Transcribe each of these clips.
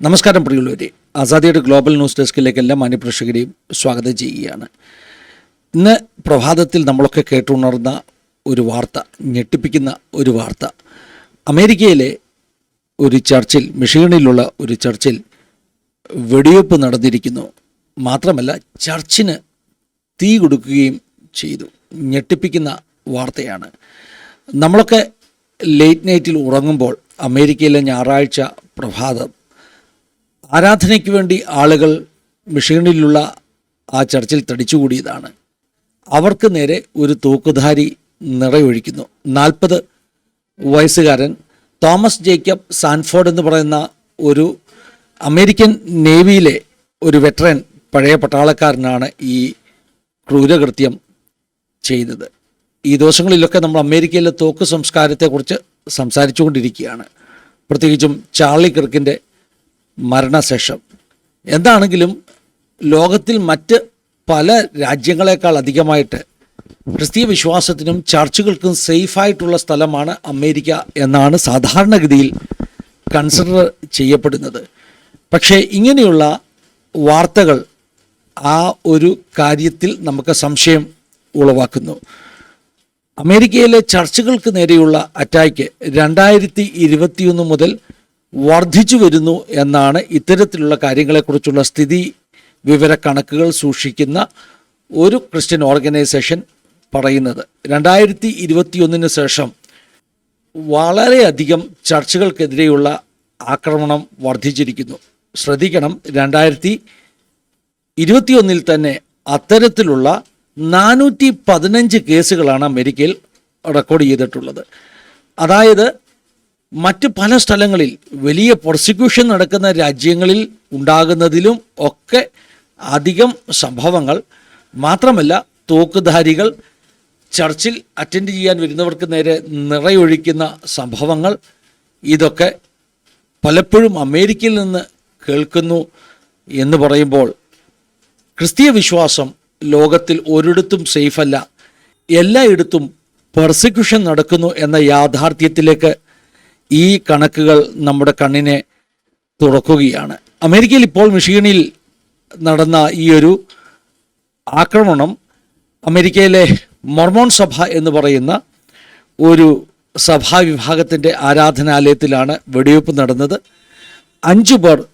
നമസ്കാരം പ്രിയുള്ളവരെ ആസാദിയുടെ global news ഡെസ്കിലേക്ക് എല്ലാ മാന്യപ്രേക്ഷകരെയും സ്വാഗതം ചെയ്യുകയാണ്. ഇന്ന് പ്രഭാതത്തിൽ നമ്മളൊക്കെ കേട്ടുണർന്ന ഒരു വാർത്ത ഞെട്ടിപ്പിക്കുന്ന ഒരു വാർത്ത. അമേരിക്കയിലെ ഒരു ചർച്ചിൽ മിഷിഗണിലുള്ള ഒരു ചർച്ചിൽ വെടിവെപ്പ് നടന്നിരിക്കുന്നു. മാത്രമല്ല ചർച്ചിന് തീ കൊടുക്കുകയും ചെയ്തു. ഞെട്ടിപ്പിക്കുന്ന വാർത്തയാണ്. നമ്മളൊക്കെ ലേറ്റ് നൈറ്റിൽ ഉറങ്ങുമ്പോൾ അമേരിക്കയിലെ ഞായറാഴ്ച പ്രഭാതം ആരാധനയ്ക്ക് വേണ്ടി ആളുകൾ മിഷീണിലുള്ള ആ ചർച്ചിൽ തടിച്ചുകൂടിയതാണ്. അവർക്ക് നേരെ ഒരു തൂക്കുധാരി നിറയൊഴിക്കുന്നു. നാൽപ്പത് വയസ്സുകാരൻ തോമസ് ജേക്കബ് സാൻഫോർഡ് എന്ന് പറയുന്ന ഒരു അമേരിക്കൻ നേവിയിലെ ഒരു വെറ്ററൻ പഴയ പട്ടാളക്കാരനാണ് ഈ ക്രൂരകൃത്യം ചെയ്തത്. ഈ ദിവസങ്ങളിലൊക്കെ നമ്മൾ അമേരിക്കയിലെ തോക്ക് സംസ്കാരത്തെക്കുറിച്ച് സംസാരിച്ചുകൊണ്ടിരിക്കുകയാണ്. പ്രത്യേകിച്ചും ചാർലി കിർക്കിന്റെ മരണശേഷം. എന്താണെങ്കിലും ലോകത്തിൽ മറ്റ് പല രാജ്യങ്ങളെക്കാൾ അധികമായിട്ട് ക്രിസ്തീയ വിശ്വാസത്തിനും ചർച്ചുകൾക്കും സേഫായിട്ടുള്ള സ്ഥലമാണ് അമേരിക്ക എന്നാണ് സാധാരണഗതിയിൽ കൺസിഡർ ചെയ്യപ്പെടുന്നത്. പക്ഷേ ഇങ്ങനെയുള്ള വാർത്തകൾ ആ ഒരു കാര്യത്തിൽ നമുക്ക് സംശയം ഉളവാക്കുന്നു. അമേരിക്കയിലെ ചർച്ചുകൾക്ക് നേരെയുള്ള അറ്റാക്ക് രണ്ടായിരത്തി ഇരുപത്തിയൊന്ന് മുതൽ വർദ്ധിച്ചു വരുന്നു എന്നാണ് ഇത്തരത്തിലുള്ള കാര്യങ്ങളെക്കുറിച്ചുള്ള സ്ഥിതി വിവര കണക്കുകൾ സൂക്ഷിക്കുന്ന ഒരു ക്രിസ്ത്യൻ ഓർഗനൈസേഷൻ പറയുന്നത്. രണ്ടായിരത്തി ഇരുപത്തിയൊന്നിന് ശേഷം വളരെയധികം ചർച്ചകൾക്കെതിരെയുള്ള ആക്രമണം വർദ്ധിച്ചിരിക്കുന്നു. ശ്രദ്ധിക്കണം രണ്ടായിരത്തി ഇരുപത്തിയൊന്നിൽ തന്നെ അത്തരത്തിലുള്ള നാനൂറ്റി പതിനഞ്ച് കേസുകളാണ് അമേരിക്കയിൽ റെക്കോർഡ് ചെയ്തിട്ടുള്ളത്. അതായത് മറ്റ് പല സ്ഥലങ്ങളിൽ വലിയ പ്രോസിക്യൂഷൻ നടക്കുന്ന രാജ്യങ്ങളിൽ ഉണ്ടാകുന്നതിലും ഒക്കെ അധികം സംഭവങ്ങൾ മാത്രമല്ല തോക്കുധാരികൾ ചർച്ചിൽ അറ്റൻഡ് ചെയ്യാൻ വരുന്നവർക്ക് നേരെ നിറയൊഴിക്കുന്ന സംഭവങ്ങൾ. ഇതൊക്കെ പലപ്പോഴും അമേരിക്കയിൽ നിന്ന് കേൾക്കുന്നു എന്ന് പറയുമ്പോൾ ക്രിസ്തീയ വിശ്വാസം ലോകത്തിൽ ഒരിടത്തും സേഫല്ല എല്ലായിടത്തും പെർസിക്യൂഷൻ നടക്കുന്നു എന്ന യാഥാർത്ഥ്യത്തിലേക്ക് ഈ കണക്കുകൾ നമ്മുടെ കണ്ണിനെ തുറക്കുകയാണ്. അമേരിക്കയിൽ ഇപ്പോൾ മിഷിഗണിൽ നടന്ന ഈ ഒരു ആക്രമണം അമേരിക്കയിലെ മൊർമോൺ സഭ എന്ന് പറയുന്ന ഒരു സഭാ വിഭാഗത്തിന്റെ ആരാധനാലയത്തിലാണ് വെടിവെപ്പ് നടന്നത്. അഞ്ചു പേർ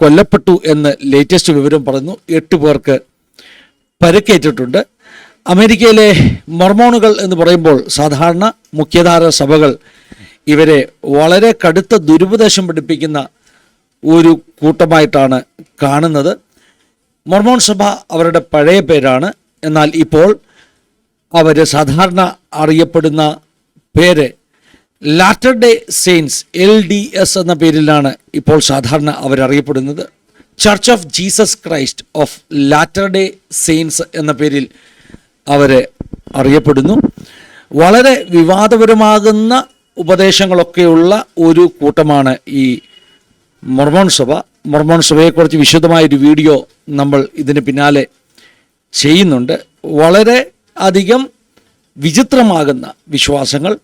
കൊല്ലപ്പെട്ടു എന്ന് ലേറ്റസ്റ്റ് വിവരം പറയുന്നു. എട്ട് പേർക്ക് പരുക്കേറ്റിട്ടുണ്ട്. അമേരിക്കയിലെ മൊർമോണുകൾ എന്ന് പറയുമ്പോൾ സാധാരണ മുഖ്യധാര സഭകൾ ഇവരെ വളരെ കടുത്ത ദുരുപദേശം പഠിപ്പിക്കുന്ന ഒരു കൂട്ടമായിട്ടാണ് കാണുന്നത്. മൊർമോൺ സഭ അവരുടെ പഴയ പേരാണ്. എന്നാൽ ഇപ്പോൾ അവർ സാധാരണ അറിയപ്പെടുന്ന പേര് Latter Day Saints L D S എന്ന പേരിലാണ് ഇപ്പോൾ സാധാരണ അവരറിയപ്പെടുന്നത്. Church of Jesus Christ of Latter Day Saints എന്ന പേരിൽ അവരെ അറിയപ്പെടുന്നു. വളരെ വിവാദപരമാകുന്ന ഉപദേശങ്ങളൊക്കെയുള്ള ഒരു കൂട്ടമാണ് ഈ മൊർമോൺ സഭ. മൊർമോൺ സഭയെക്കുറിച്ച് വിശദമായൊരു വീഡിയോ നമ്മൾ ഇതിന് പിന്നാലെ ചെയ്യുന്നുണ്ട്. വളരെ അധികം വിചിത്രമാകുന്ന വിശ്വാസങ്ങൾ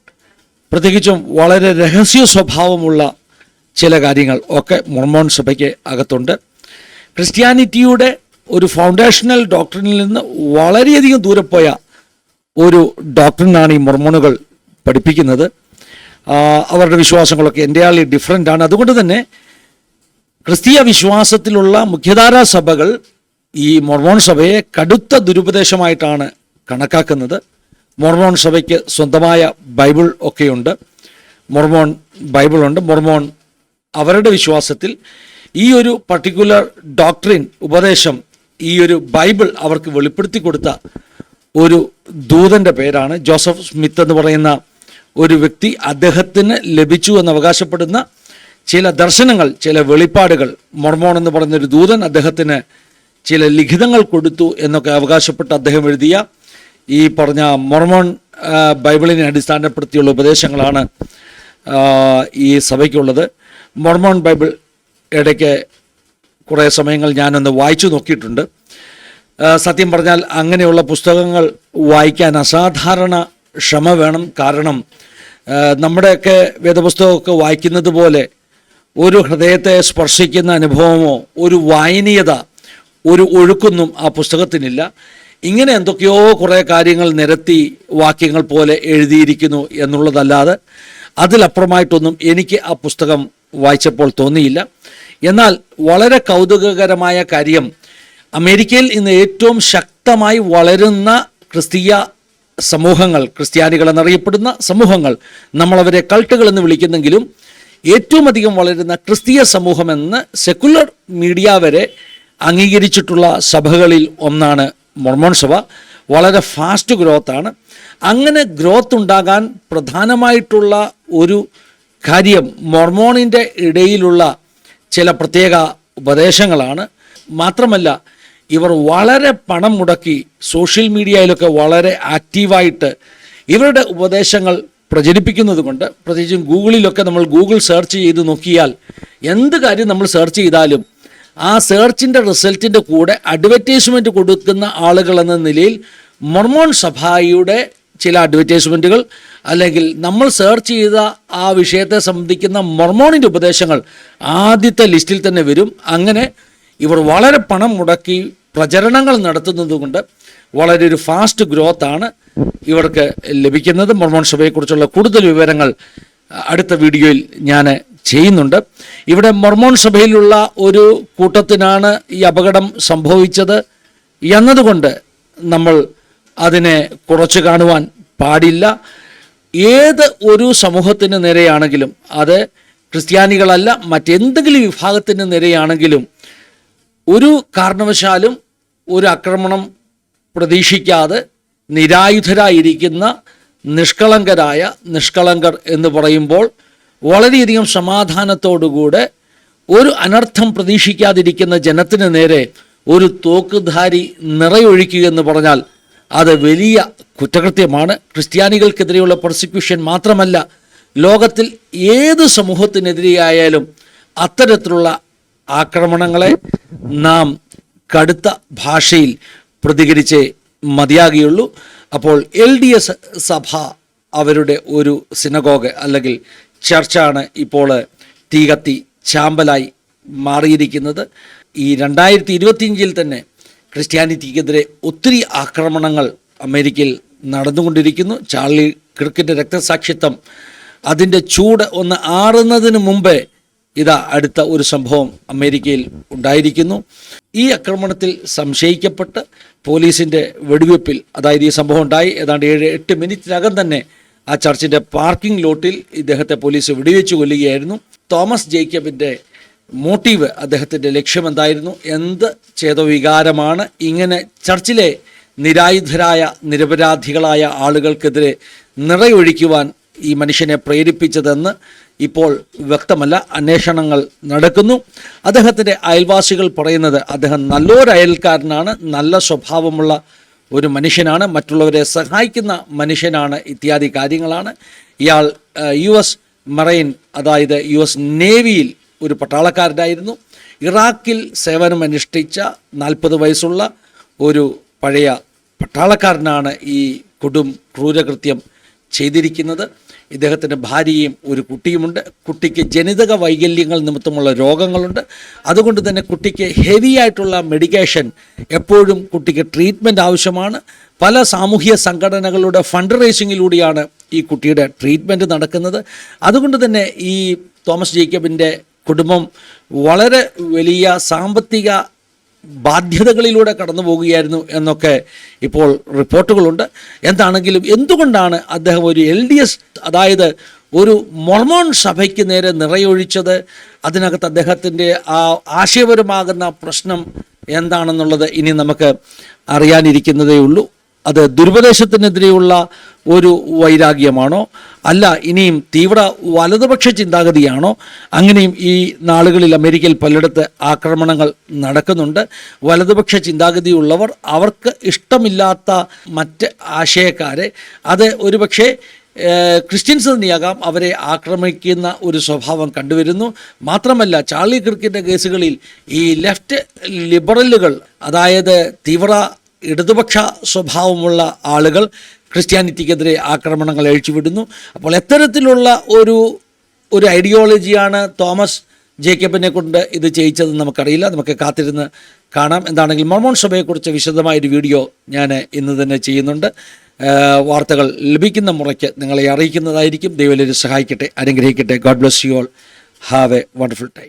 പ്രത്യേകിച്ചും വളരെ രഹസ്യ സ്വഭാവമുള്ള ചില കാര്യങ്ങൾ ഒക്കെ മൊർമോൺ സഭയ്ക്ക് അകത്തുണ്ട്. ക്രിസ്ത്യാനിറ്റിയുടെ ഒരു ഫൗണ്ടേഷണൽ ഡോക്ടറിനിൽ നിന്ന് വളരെയധികം ദൂരെ പോയ ഒരു ഡോക്ടറിനാണ് ഈ മൊർമോണുകൾ പഠിപ്പിക്കുന്നത്. അവരുടെ വിശ്വാസങ്ങളൊക്കെ എന്റെ ആളി ഡിഫറെന്റ് ആണ്. അതുകൊണ്ട് തന്നെ ക്രിസ്തീയ വിശ്വാസത്തിലുള്ള മുഖ്യധാരാ സഭകൾ ഈ മൊർമോൺ സഭയെ കടുത്ത ദുരുപദേശമായിട്ടാണ് കണക്കാക്കുന്നത്. മൊർമോൺ സഭയ്ക്ക് സ്വന്തമായ ബൈബിൾ ഒക്കെയുണ്ട്. മൊർമോൺ ബൈബിളുണ്ട്. മൊർമോൺ അവരുടെ വിശ്വാസത്തിൽ ഈ ഒരു പർട്ടിക്കുലർ ഡോക്ട്രിൻ ഉപദേശം ഈ ഒരു ബൈബിൾ അവർക്ക് വെളിപ്പെടുത്തി കൊടുത്ത ഒരു ദൂതന്റെ പേരാണ് ജോസഫ് സ്മിത്ത് എന്ന് പറയുന്ന ഒരു വ്യക്തി അദ്ദേഹത്തിന് ലഭിച്ചു എന്ന് അവകാശപ്പെടുന്ന ചില ദർശനങ്ങൾ ചില വെളിപ്പാടുകൾ മൊർമോൺ എന്ന് പറഞ്ഞ ഒരു ദൂതൻ അദ്ദേഹത്തിന് ചില ലിഖിതങ്ങൾ കൊടുത്തു എന്നൊക്കെ അവകാശപ്പെട്ട് അദ്ദേഹം എഴുതിയ ഈ പറഞ്ഞ മൊർമോൺ ബൈബിളിനെ അടിസ്ഥാനപ്പെടുത്തിയുള്ള ഉപദേശങ്ങളാണ് ഈ സഭയ്ക്കുള്ളത്. മൊർമോൺ ബൈബിൾ ഇടയ്ക്ക് കുറേ സമയങ്ങൾ ഞാനൊന്ന് വായിച്ചു നോക്കിയിട്ടുണ്ട്. സത്യം പറഞ്ഞാൽ അങ്ങനെയുള്ള പുസ്തകങ്ങൾ വായിക്കാൻ അസാധാരണ ക്ഷമ വേണം. കാരണം നമ്മുടെയൊക്കെ വേദപുസ്തകമൊക്കെ വായിക്കുന്നത് പോലെ ഒരു ഹൃദയത്തെ സ്പർശിക്കുന്ന അനുഭവമോ ഒരു വായനീയത ഒരു ഒഴുക്കൊന്നും ആ പുസ്തകത്തിനില്ല. ഇങ്ങനെ എന്തൊക്കെയോ കുറേ കാര്യങ്ങൾ നിരത്തി വാക്യങ്ങൾ പോലെ എഴുതിയിരിക്കുന്നു എന്നുള്ളതല്ലാതെ അതിലപ്പുറമായിട്ടൊന്നും എനിക്ക് ആ പുസ്തകം വായിച്ചപ്പോൾ തോന്നിയില്ല. എന്നാൽ വളരെ കൗതുകകരമായ കാര്യം അമേരിക്കയിൽ ഇന്ന് ഏറ്റവും ശക്തമായി വളരുന്ന ക്രിസ്തീയ സമൂഹങ്ങൾ ക്രിസ്ത്യാനികൾ എന്നറിയപ്പെടുന്ന സമൂഹങ്ങൾ നമ്മളവരെ കൾട്ടുകൾ എന്ന് വിളിക്കുന്നെങ്കിലും ഏറ്റവും അധികം വളരുന്ന ക്രിസ്തീയ സമൂഹമെന്ന് സെക്കുലർ മീഡിയ വരെ അംഗീകരിച്ചിട്ടുള്ള സഭകളിൽ ഒന്നാണ് മൊർമോൺ സഭ. വളരെ ഫാസ്റ്റ് ഗ്രോത്താണ് അങ്ങനെ ഗ്രോത്ത് ഉണ്ടാകാൻ പ്രധാനമായിട്ടുള്ള ഒരു കാര്യം മൊർമോണിന്റെ ഇടയിലുള്ള ചില പ്രത്യേക ഉപദേശങ്ങളാണ്. മാത്രമല്ല ഇവർ വളരെ പണം മുടക്കി സോഷ്യൽ മീഡിയയിലൊക്കെ വളരെ ആക്റ്റീവായിട്ട് ഇവരുടെ ഉപദേശങ്ങൾ പ്രചരിപ്പിക്കുന്നത് കൊണ്ട് പ്രത്യേകിച്ചും ഗൂഗിളിലൊക്കെ നമ്മൾ ഗൂഗിൾ സെർച്ച് ചെയ്ത് നോക്കിയാൽ എന്ത് കാര്യം നമ്മൾ സെർച്ച് ചെയ്താലും ആ സെർച്ചിന്റെ റിസൾട്ടിന്റെ കൂടെ അഡ്വർടൈസ്മെന്റ് കൊടുക്കുന്ന ആളുകൾ എന്ന നിലയിൽ മൊർമോൺ സഭായുടെ ചില അഡ്വർടൈസ്മെന്റുകൾ അല്ലെങ്കിൽ നമ്മൾ സെർച്ച് ചെയ്ത ആ വിഷയത്തെ സംബന്ധിക്കുന്ന മൊർമോണിന്റെ ഉപദേശങ്ങൾ ആദ്യത്തെ ലിസ്റ്റിൽ തന്നെ വരും. അങ്ങനെ ഇവർ വളരെ പണം മുടക്കി പ്രചരണങ്ങൾ നടത്തുന്നത് കൊണ്ട് വളരെ ഒരു ഫാസ്റ്റ് ഗ്രോത്ത് ആണ് ഇവർക്ക് ലഭിക്കുന്നത്. മൊർമോൺ സഭയെക്കുറിച്ചുള്ള കൂടുതൽ വിവരങ്ങൾ അടുത്ത വീഡിയോയിൽ ഞാൻ ചെയ്യുന്നുണ്ട്. ഇവിടെ മൊർമോൺ സഭയിലുള്ള ഒരു കൂട്ടത്തിനാണ് ഈ അപകടം സംഭവിച്ചത് എന്നതുകൊണ്ട് നമ്മൾ അതിനെ കുറച്ച് കാണുവാൻ പാടില്ല. ഏത് ഒരു സമൂഹത്തിന് നേരെയാണെങ്കിലും അത് ക്രിസ്ത്യാനികളല്ല മറ്റെന്തെങ്കിലും വിഭാഗത്തിന് നേരെയാണെങ്കിലും ഒരു കാരണവശാലും ഒരു ആക്രമണം പ്രതീക്ഷിക്കാതെ നിരായുധരായിരിക്കുന്ന നിഷ്കളങ്കരായ നിഷ്കളങ്കർ എന്ന് പറയുമ്പോൾ വളരെയധികം സമാധാനത്തോടുകൂടെ ഒരു അനർത്ഥം പ്രതീക്ഷിക്കാതിരിക്കുന്ന ജനത്തിന് നേരെ ഒരു തോക്കുധാരി നിറയൊഴിക്കുക എന്ന് പറഞ്ഞാൽ അത് വലിയ കുറ്റകൃത്യമാണ്. ക്രിസ്ത്യാനികൾക്കെതിരെയുള്ള പ്രോസിക്യൂഷൻ മാത്രമല്ല ലോകത്തിൽ ഏത് സമൂഹത്തിനെതിരെയായാലും അത്തരത്തിലുള്ള ആക്രമണങ്ങളെ നാം കടുത്ത ഭാഷയിൽ പ്രതികരിച്ചേ മതിയാകുകയുള്ളൂ. അപ്പോൾ എൽ ഡി എസ് സഭ അവരുടെ ഒരു സിനഗോഗ് അല്ലെങ്കിൽ ചർച്ചാണ് ഇപ്പോൾ തീ കത്തി ചാമ്പലായി മാറിയിരിക്കുന്നത്. ഈ രണ്ടായിരത്തി ഇരുപത്തിയഞ്ചിൽ തന്നെ ക്രിസ്ത്യാനിറ്റിക്കെതിരെ ഒത്തിരി ആക്രമണങ്ങൾ അമേരിക്കയിൽ നടന്നുകൊണ്ടിരിക്കുന്നു. ചാർലി ക്രിക്കറ്റ് രക്തസാക്ഷിത്വം അതിന്റെ ചൂട് ഒന്ന് ആറുന്നതിന് മുമ്പേ ഇതാ അടുത്ത ഒരു സംഭവം അമേരിക്കയിൽ ഉണ്ടായിരിക്കുന്നു. ഈ ആക്രമണത്തിൽ സംശയിക്കപ്പെട്ട് പോലീസിന്റെ വെടിവെപ്പിൽ അതായത് ഈ സംഭവം ഉണ്ടായി. ഏതാണ്ട് ഏഴ് എട്ട് മിനിറ്റിനകം തന്നെ ആ ചർച്ചിന്റെ പാർക്കിംഗ് ലോട്ടിൽ ഇദ്ദേഹത്തെ പോലീസ് വെടിവെച്ച് കൊല്ലുകയായിരുന്നു. തോമസ് ജേക്കബിന്റെ മോട്ടീവ് അദ്ദേഹത്തിന്റെ ലക്ഷ്യം എന്തായിരുന്നു എന്ത് ചേതവികാരമാണ്? ഇങ്ങനെ ചർച്ചിലെ നിരായുധരായ നിരപരാധികളായ ആളുകൾക്കെതിരെ നിറയൊഴിക്കുവാൻ ഈ മനുഷ്യനെ പ്രേരിപ്പിച്ചതെന്ന് ഇപ്പോൾ വ്യക്തമല്ല. അന്വേഷണങ്ങൾ നടക്കുന്നു. അദ്ദേഹത്തിന്റെ അയൽവാസികൾ പറയുന്നത് അദ്ദേഹം നല്ലൊരു അയൽക്കാരനാണ് നല്ല സ്വഭാവമുള്ള ഒരു മനുഷ്യനാണ് മറ്റുള്ളവരെ സഹായിക്കുന്ന മനുഷ്യനാണ് ഇത്യാദി കാര്യങ്ങളാണ്. ഇയാൾ യു എസ് മറൈൻ അതായത് യു എസ് നേവിയിൽ ഒരു പട്ടാളക്കാരനായിരുന്നു. ഇറാഖിൽ സേവനമനുഷ്ഠിച്ച നാൽപ്പത് വയസ്സുള്ള ഒരു പഴയ പട്ടാളക്കാരനാണ് ഈ കൊടും ക്രൂരകൃത്യം ചെയ്തിരിക്കുന്നത്. ഇദ്ദേഹത്തിന്റെ ഭാര്യയും ഒരു കുട്ടിയുമുണ്ട്. കുട്ടിക്ക് ജനിതക വൈകല്യങ്ങൾ നിമിത്തമുള്ള രോഗങ്ങളുണ്ട്. അതുകൊണ്ട് തന്നെ കുട്ടിക്ക് ഹെവി ആയിട്ടുള്ള മെഡിക്കേഷൻ എപ്പോഴും കുട്ടിക്ക് ട്രീറ്റ്മെന്റ് ആവശ്യമാണ്. പല സാമൂഹ്യ സംഘടനകളുടെ ഫണ്ട് റേസിങ്ങിലൂടെയാണ് ഈ കുട്ടിയുടെ ട്രീറ്റ്മെന്റ് നടക്കുന്നത്. അതുകൊണ്ട് തന്നെ ഈ തോമസ് ജേക്കബിന്റെ കുടുംബം വളരെ വലിയ സാമ്പത്തിക ബാധ്യതകളിലൂടെ കടന്നു പോകുകയായിരുന്നു എന്നൊക്കെ ഇപ്പോൾ റിപ്പോർട്ടുകളുണ്ട്. എന്താണെങ്കിലും എന്തുകൊണ്ടാണ് അദ്ദേഹം ഒരു എൽ ഡി എസ് അതായത് ഒരു മൊർമോൺ സഭയ്ക്ക് നേരെ നിറയൊഴിച്ചത്? അതിനകത്ത് അദ്ദേഹത്തിന്റെ ആ ആശയപരമാകുന്ന പ്രശ്നം എന്താണെന്നുള്ളത് ഇനി നമുക്ക് അറിയാനിരിക്കുന്നതേ ഉള്ളൂ അത് ദുരുപദേശത്തിനെതിരെയുള്ള ഒരു വൈരാഗ്യമാണോ? അല്ല ഇനിയും തീവ്ര വലതുപക്ഷ ചിന്താഗതിയാണോ? അങ്ങനെയും ഈ നാളുകളിൽ അമേരിക്കയിൽ പലയിടത്ത് ആക്രമണങ്ങൾ നടക്കുന്നുണ്ട്. വലതുപക്ഷ ചിന്താഗതിയുള്ളവർ അവർക്ക് ഇഷ്ടമില്ലാത്ത മറ്റ് ആശയക്കാരെ അത് ഒരുപക്ഷെ ക്രിസ്ത്യൻസ് തന്നെയാകാം അവരെ ആക്രമിക്കുന്ന ഒരു സ്വഭാവം കണ്ടുവരുന്നു. മാത്രമല്ല ചാർലി കിർക്കിന്റെ കേസുകളിൽ ഈ ലെഫ്റ്റ് ലിബറലുകൾ അതായത് തീവ്ര ഇടതുപക്ഷ സ്വഭാവമുള്ള ആളുകൾ ക്രിസ്ത്യാനിറ്റിക്കെതിരെ ആക്രമണങ്ങൾ അഴിച്ചുവിടുന്നു. അപ്പോൾ എത്തരത്തിലുള്ള ഒരു ഒരു ഐഡിയോളജിയാണ് തോമസ് ജേക്കബിനെ കൊണ്ട് ഇത് ചെയ്യിച്ചത് നമുക്കറിയില്ല. നമുക്ക് കാത്തിരുന്ന് കാണാം. എന്താണെങ്കിൽ മർമോൺ സഭയെക്കുറിച്ച് വിശദമായൊരു വീഡിയോ ഞാൻ ഇന്ന് തന്നെ ചെയ്യുന്നുണ്ട്. വാർത്തകൾ ലഭിക്കുന്ന മുറയ്ക്ക് നിങ്ങളെ അറിയിക്കുന്നതായിരിക്കും. ദൈവം സഹായിക്കട്ടെ അനുഗ്രഹിക്കട്ടെ. God bless you all have a wonderful time